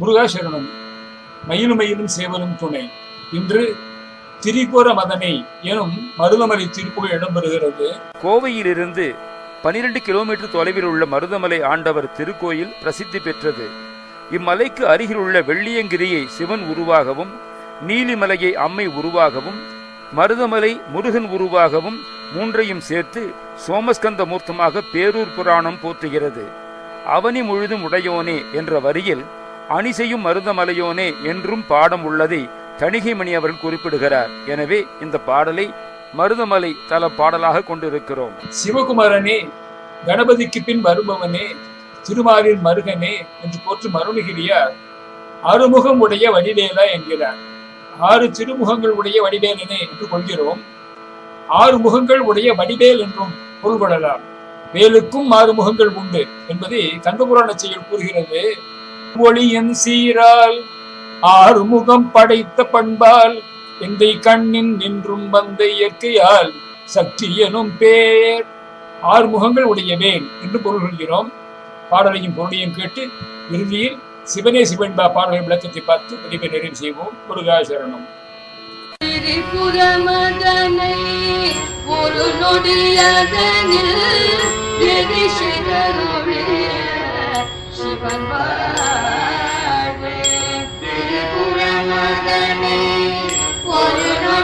முருகாசரணம் மயிலும் மயிலும் சேவலும் துணை. இன்று திரிபுர மதனை எனும் மருதமலை திருப்புகழ் இடம்பெறுகிறது. கோவையிலிருந்து பனிரெண்டு கிலோமீட்டர் தொலைவில் உள்ள மருதமலை ஆண்டவர் திருக்கோயில் பிரசித்தி பெற்றது. இம்மலைக்கு அருகில் உள்ள வெள்ளியங்கிரியை சிவன் உருவாகவும் நீலிமலையை அம்மை உருவாகவும் மருதமலை முருகன் உருவாகவும் மூன்றையும் சேர்த்து சோமஸ்கந்த மூர்த்தமாக பேரூர் புராணம் போற்றுகிறது. அவனி முழுதும் உடையோனே என்ற வரியில் அணிசெய்யும் மருதமலையோனே என்றும் பாடம் உள்ளதை தணிகைமணி அவர்கள் குறிப்பிடுகிறார். எனவே இந்த பாடலை மருதமலை தல பாடலாக கொண்டிருக்கிறோம். சிவகுமாரனே கணபதிக்கு பின் வருபவனே திருமாலின் மருகனே என்று போற்று மருணகிரியார் அறுமுகம் உடைய வடிவேலா என்கிறார். ஆறு திருமுகங்கள் உடைய வடிவேலனே என்று கொள்கிறோம். ஆறு முகங்கள் உடைய வடிவேல் என்றும் பொருள் கொள்ளலாம். வேலுக்கும் ஆறு முகங்கள் உண்டு என்பதை கந்தபுராண செயல் கூறுகிறது. ஒளியின் சீரால் ஆறுமுகம் படைத்த பண்பால் எந்தை கண்ணின் நின்றும் வந்த இயற்கையால் சக்தி எனும் பேர். ஆறுமுகங்கள் உடையவேன் என்று பொருள் கொள்கிறோம் பாடலையும் பொருளையும் கேட்டு இறுதியில் சிவனே சிவன்பா பாடலின் விளக்கத்தை பார்த்து பதிவை நிறைவு செய்வோம். முருகாசரணம். திரிபுரமதனை ஒரு நொடியதனில்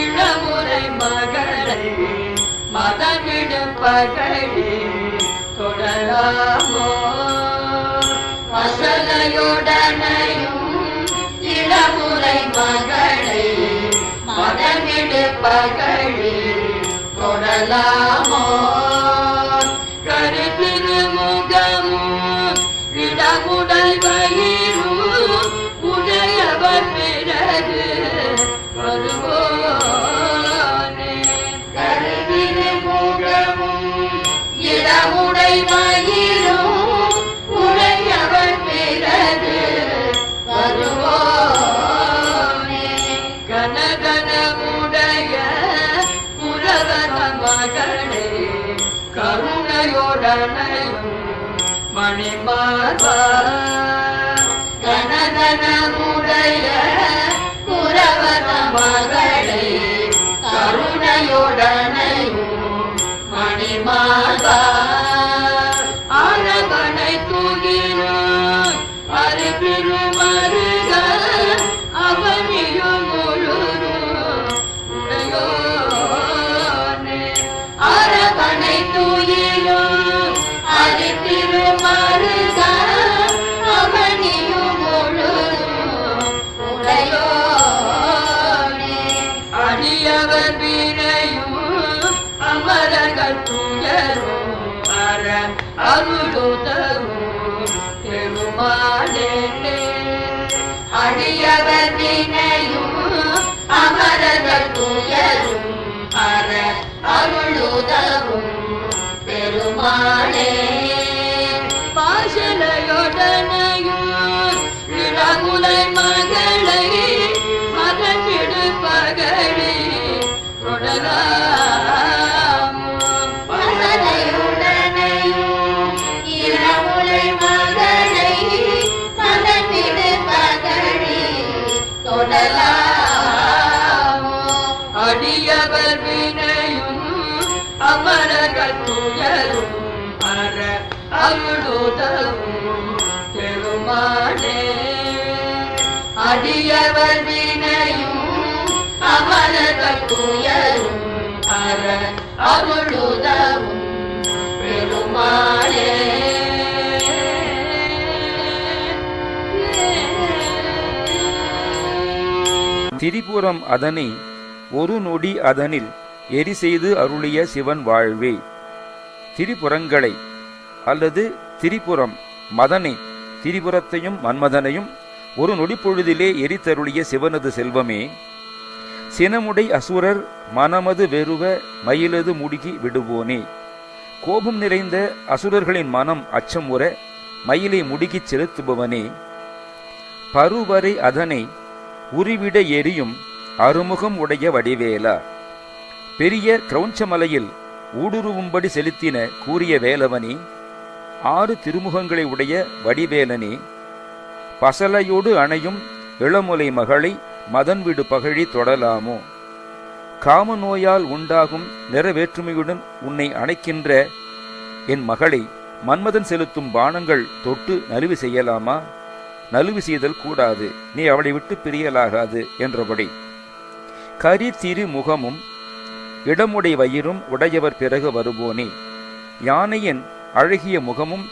இளமுறை மகளை மதனிடும் பகழி தொடராமோ? அசலையுடனையும் இளமுறை மகளை மதனிடு பகழி தொடலாமோ கருத்திருமுகமும் இடமுடல் வயிறும் உடையவர் பிறகு வருவோனே கருவிருமுகமும் இடமுடை கருணையுடனையும் மணிமார்பா கனகனமுடைய புலவர மகளே கருணையுடனையும் மணிமார்பா அடியவர் வீரையும் அமரர்கள் துயரும் அற அருளுதரும் பெருமாளே அடியவர் வினையும் அமரர்கள் அருளாளே அடியவர் வினையும் அமரர்கள் துயரும் அற அருளுதவும் பெருமாளே. திரிபுரம் அதனை ஒரு நொடி அதனில் எரி செய்து அருளிய சிவன் வாழ்வே. திரிபுரங்களை அல்லது திரிபுரம் மதனை திரிபுரத்தையும் மன்மதனையும் ஒரு நொடிப்பொழுதிலே எரித்தருளிய சிவனது செல்வமே. சினமுடை அசுரர் மனமது வெறுவ மயிலது முடுகி விடுவோனே. கோபம் நிறைந்த அசுரர்களின் மனம் அச்சம் உற மயிலை முடுகிச் செலுத்துபவனே. பருவரை அதனை உருவிட எரியும் அருமுகம் உடைய வடிவேலா. பெரிய கிரௌஞ்சமலையில் ஊடுருவும்படி செலுத்தின கூறிய வேலவனே ஆறு திருமுகங்களை உடைய வடிவேலனே பசலையோடு அணையும் இளமுலை மகளை மதன் விடு பகழி தொடலாமோ? காம நோயால் உண்டாகும் நிறவேற்றுமையுடன் உன்னை அணைக்கின்ற என் மகளை மன்மதன் செலுத்தும் பானங்கள் தொட்டு நலுவி செய்யலாமா? நலுவி செய்தல் கூடாது நீ அவளை விட்டு பிரியலாகாது என்றபடி. கரி திரு முகமும் இடமுடை வயிறும் உடையவர் பிறகு வருவோனே யானையின் அழகிய முகமும்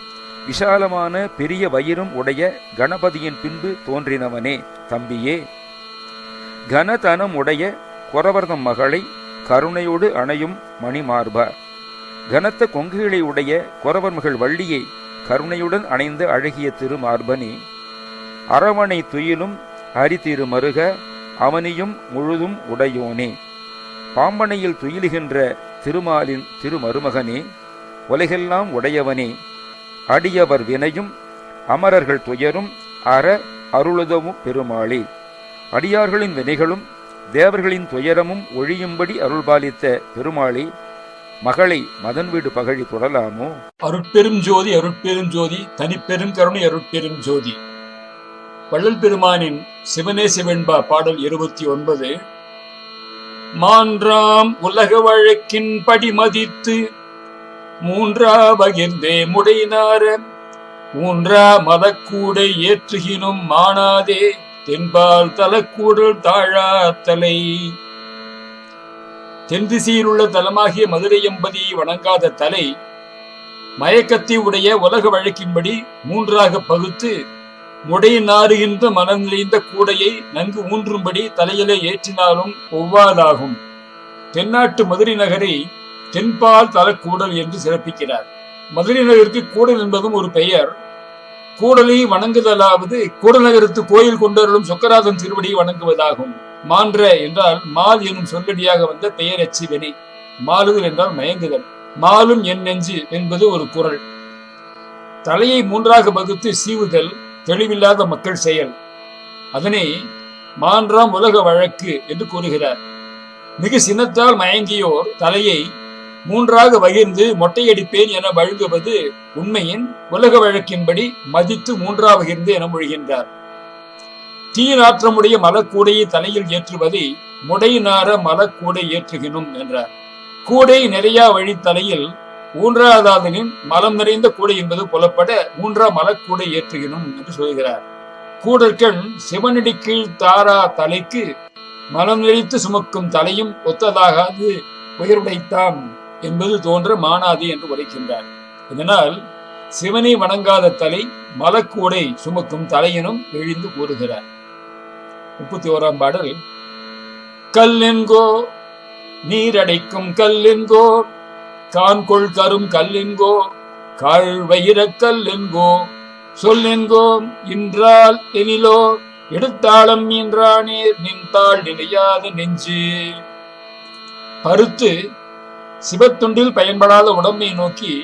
விஷாலமான பெரிய வயிறும் உடைய கணபதியின் பின்பு தோன்றினவனே தம்பியே. கனதனம் உடைய குரவர்தம் மகளை கருணையோடு அணையும் மணிமார்பா கனத்த கொங்குகளை உடைய குறவர் மகள் வள்ளியை கருணையுடன் அணைந்த அழகிய திருமார்பனே. அரவணை துயிலும் அரிதிரு மருக அவனியும் முழுதும் உடையோனே. பாம்பனையில் துயிலுகின்ற திருமாலின் திருமருமகனே உலகெல்லாம் உடையவனே. அடியவர் வினையும் அமரர்கள் துயரும் அற அருளுதவும் பெருமாளே. அடியார்களின் வினைகளும் தேவர்களின் துயரமும் ஒழியும்படி அருள்பாலித்த பெருமாளே மகளை மதன் வீடு பகழி தொடலாமோ அருட்பெரும் ஜோதி அருட்பெரும் ஜோதி தனிப்பெரும் கருணை அருட்பெரும் ஜோதி. வள்ளல் பெருமானின் சிவனே சிவன்பா பாடல் இருபத்தி ஒன்பது. மான்றாம் உலக வழக்கின் படி மதித்து மூன்றா பகிர்ந்தே முடையினார. ஊன்றா மதக்கூடை ஏற்றுகினும் மானாதே. தென்பால் தலக்கூடல் தாழா தலை. தென் திசையில் உள்ள தலமாகிய மதுரை எம்பதியை வணங்காத தலை மயக்கத்தை உடைய உலக வழக்கின்படி மூன்றாக பகுத்து முடை நாறுகின்ற மனம் நிறைந்த கூடையை நன்கு ஊன்றும்படி தலையிலே ஏற்றினாலும் ஒவ்வாதாகும். தென்னாட்டு மதுரை நகரை தென்பால் தலக்கூடல் என்று சிறப்பிக்கிறார். மதுரை நகருக்கு கூடல் என்பதும் ஒரு பெயர். கூடலை வணங்குதலாவது கூடநகரத்து கோயில் கொண்டவர்களும் சொக்கராதன் திருவடியை வணங்குவதாகும். மான்ற என்றால் மால் எனும் சொல்லடியாக வந்த பெயர் அச்சி வினை மாலுதல் என்றால் மயங்குதல். மாலும் என் நெஞ்சு என்பது ஒரு குரல். தலையை மூன்றாக வகுத்து சீவுதல் தெளிவில்லாத மக்கள் செயல். அதனை மான்றாம் உலக வழக்கு என்று கூறுகிறார். மிக சினத்தால் மயங்கியோர் தலையை மூன்றாக வகிர்ந்து மொட்டையடிப்பேன் என வழங்குவது உண்மையின் உலக வழக்கின்படி மதித்து மூன்றா வகிர்ந்து என மொழிகின்றார். தீநாற்றமுடைய மலக்கூடையை தலையில் ஏற்றுவதை முடைநார மலக்கூடை ஏற்றுகினும் என்றார். கூடை நிறையா வழி தலையில் ஊன்றாதாதனின் மலம் நிறைந்த கூடை என்பது புலப்பட ஊன்றா மலக்கூடை ஏற்றுகினும் என்று சொல்கிறார். கூடற்கண் சிவனடி கீழ் தாரா தலைக்கு மலம் நிறைத்து சுமக்கும் தலையும் ஒத்ததாகாது உயர்வுடைத்தாம் என்பது தோன்ற மானாது என்று உரைக்கின்றார். இதனால் சிவனை வணங்காத தலை மலக்கூடை சுமக்கும் தலையினும் எழுந்து கூறுகிறார். முப்பத்தி ஓராம் பாடல். கல்லென்கோ நீரடைக்கும் கல்லென்கோ கான்கொள் கரும் கல்லென்கோ கால் கல்லென்கோ சொல்லென்கோ இன்றால் எனிலோ எடுத்தாளம் என்றானே நின்றாள் நிலையாத நெஞ்சு. பருத்து சிவத்துண்டில் பயன்படாத உடம்பை நோக்கி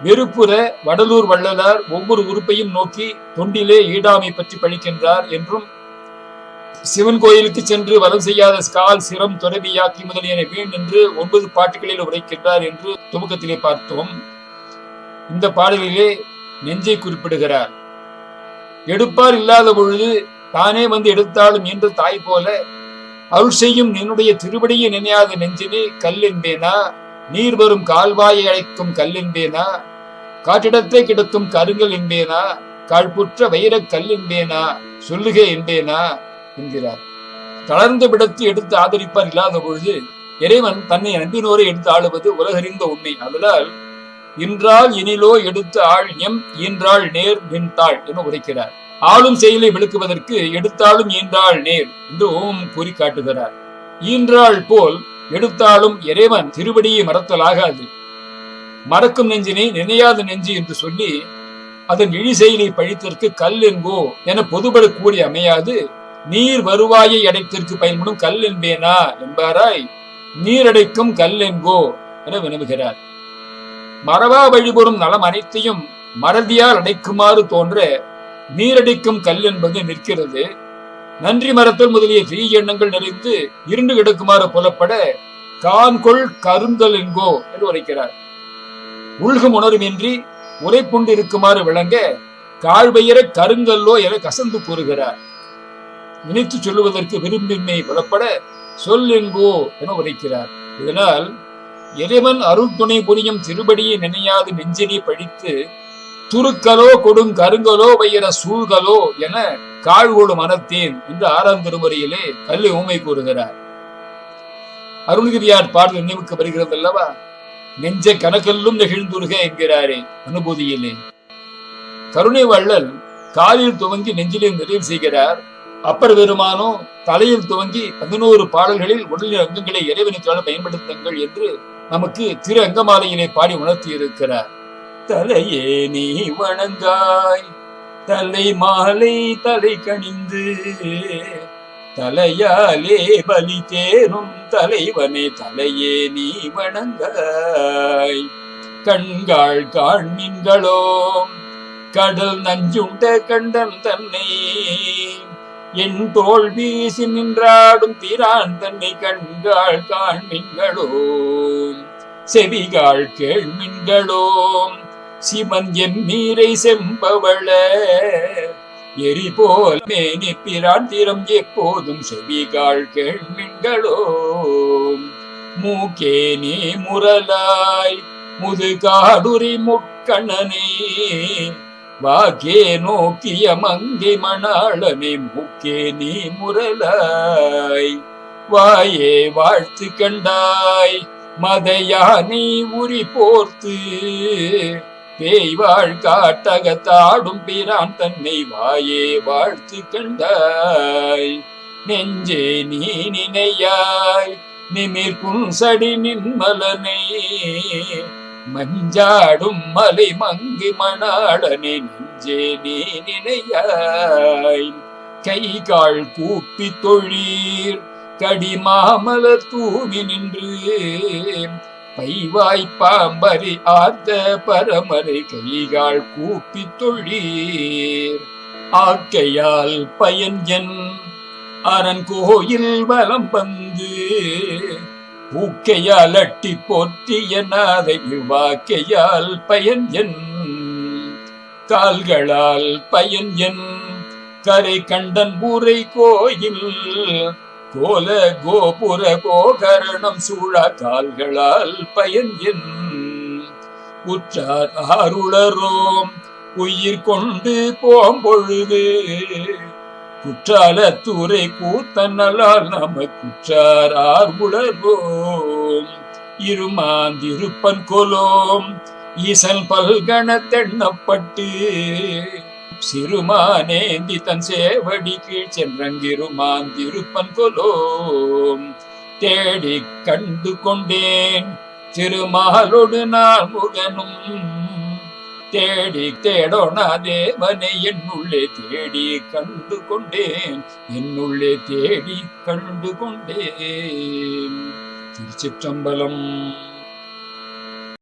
வெறுப்புற வடலூர் வள்ளலார் ஒவ்வொரு உறுப்பையும் நோக்கி தொண்டிலே ஈடாமை பற்றி பழிக்கின்றார் என்றும் சிவன் கோயிலுக்கு சென்று வலம் செய்யாத கால் சிரம் துறவியாக்கி முதலியன வீண் என்று ஒன்பது பாட்டுகளில் உரைக்கின்றார் என்று துவக்கத்திலே பார்த்தோம். இந்த பாடலிலே நெஞ்சை குறிப்பிடுகிறார். எடுப்பார் இல்லாத பொழுது தானே வந்து எடுத்தாலும் என்று தாய் போல அருள் செய்யும் என்னுடைய திருவடியை நினையாத நெஞ்சினே கல் என்பேனா? நீர் வரும் கால்வாயை அழைக்கும் கல் என்பேனா காட்டிடத்தை கிடக்கும் கருங்கல் என்பேனா? காழ்புற்ற வைரக் கல் என்பேனா? சொல்லுக என்பேனா? என்கிறார். தளர்ந்த விடத்து எடுத்து ஆதரிப்பார் இல்லாத பொழுது இறைவன் தன்னை நம்பினோரை எடுத்து ஆளுவது உலகறிந்த உண்மை. அதனால் இன்றால் இனிலோ எடுத்து ஆள் எம் ஈன்றாள் நேர் நின்றாள் என உரைக்கிறார். ஆளும் செயலை விளக்குவதற்கு எடுத்தாலும் ஈன்றாள் நேர் என்று ஓம் கூறி காட்டுகிறார் ஈன்றாள் போல் எடுத்தாலும் இறைவன் திருவடியை மறத்தலாகாது. மறக்கும் நெஞ்சினை நினையாத நெஞ்சு என்று சொல்லி அதன் இழிசெயலை பழித்திற்கு பழித்தற்கு கல் என்போ என பொதுபடக்கூடிய அமையாது நீர் வருவாயை அடைத்திற்கு பயன்படும் கல் என்பேனா என்பாராய் நீரடைக்கும் கல் என்போ என வினவுகிறார். மறவா வழிபுறும் நலம் அனைத்தையும் மறதியால் அடைக்குமாறு தோன்ற நீரடிக்கும் கல் என்பது நிற்கிறது. நன்றி மரத்தல் முதலிய தீய எண்ணங்கள் நிறைந்து இருண்டு கிடக்குமாறு புலப்பட கான்கொள் கருங்கல் என்கோ என்று உரைக்கிறார். உள்கும் உணர்வின்றி உரைப்புண்டு இருக்குமாறு விளங்க காழ்பெயர கருங்கல்லோ என கசந்து கூறுகிறார். நினைத்து சொல்லுவதற்கு விரும்பின்மை புலப்பட சொல் என்கோ என உரைக்கிறார். இதனால் இறைவன் அருள் துணை புரியும் திருபடியை நினையாது நெஞ்சினை பழித்து துருக்கலோ கொடும் கருங்கலோ வையர சூழ்கலோ என காழ்கோடு மனத்தேன் என்று ஆறாம் திருமுறையிலே கல்வி ஊமை கூறுகிறார். அருள்கிரியார் பாடல் நினைவுக்கு வருகிறது அல்லவா? நெஞ்ச கணக்கெல்லும் நெகிழ்ந்துருக என்கிறாரே அனுபூதியிலே. கருணை வள்ளல் காலில் துவங்கி நெஞ்சிலே நிறைவு செய்கிறார். அப்பர் பெருமானோ தலையில் துவங்கி பதினோரு பாடல்களில் உடலின் அங்கங்களை இறைவனுக்காக பயன்படுத்துங்கள் என்று நமக்கு திரு அங்கமாலையினை பாடி உணர்த்தி இருக்கிறார் தலையே நீ வணங்காய். தலை மாலை தலை கணிந்து தலையாலே பலி தேரும் தலைவனே தலையே நீ வணங்காய். கண்காள் காண்மீன்களோ கடல் நஞ்சுண்ட கண்டன் தன்னை. என் தோல் வீசி நின்றாடும் பிரான் தன்னை கண்காள் காண்மீன்களோ செவிகாள் கேள்மின்களோ சிமன் என் நீரை செம்பவள. எரி போல் மேனி பிரான் தீரம் எப்போதும் செவிகாள் கேள்மின்களோ மூக்கே நீ முரலாய் முதுகாடுரி முக்கணனே. வாக்கே நோக்கிய மங்கை மணாளனே மூக்கே நீ முரலாய். வாயே வாழ்த்து கண்டாய் மதையானை உரி போர்த்து. பேய்வாழ் காட்டகத்தாடும் பிரான் தன்னை வாயே வாழ்த்து கண்டாய். நெஞ்சே நீ நினையாய் நிமிர்க்கும் சடி நின்மலனை. மஞ்சாடும் மலை மங்கு மணாளனே நெஞ்சே நீ நினையாய். கை கால் கூப்பி தொழீர் கடிமாமல தூவி நின்று. பைவாய் பாம்பரி ஆர்த்த பரமரை கைகால் கூப்பி தொழீர். ஆக்கையால் பயன் என் அரண் கோயில் வலம் வந்து பூக்கையால் அட்டி போற்றிய நாதை வாக்கையால் பயன் என். கால்களால் பயன் என் கரை கண்டன் ஊரை கோயில் கோல கோபுர கோகரணம் சூழ கால்களால் பயன் என் உற்றார் ஆருளரோம். உயிர் கொண்டு போம்பொழுது குற்றால தூரை கூத்தனலால் நம குற்றார் ஆர்வுளரோம் இருமாந்திருப்பன் கொலோம். ஈசல் பல்கண தெண்ணப்பட்டு சிறுமானேந்தி தன் சேவடி கீழ் சென்றங்கிருமான் திருப்பன் கொலோம். தேடி கண்டு கொண்டேன் திருமாலொடு நாள் முகனும் தேடி தேடோனா தேவனை என்னுள்ளே தேடி கண்டு கொண்டேன் என்னுள்ளே தேடி கண்டு கொண்டேன் திருச்சிற்றம்பலம்.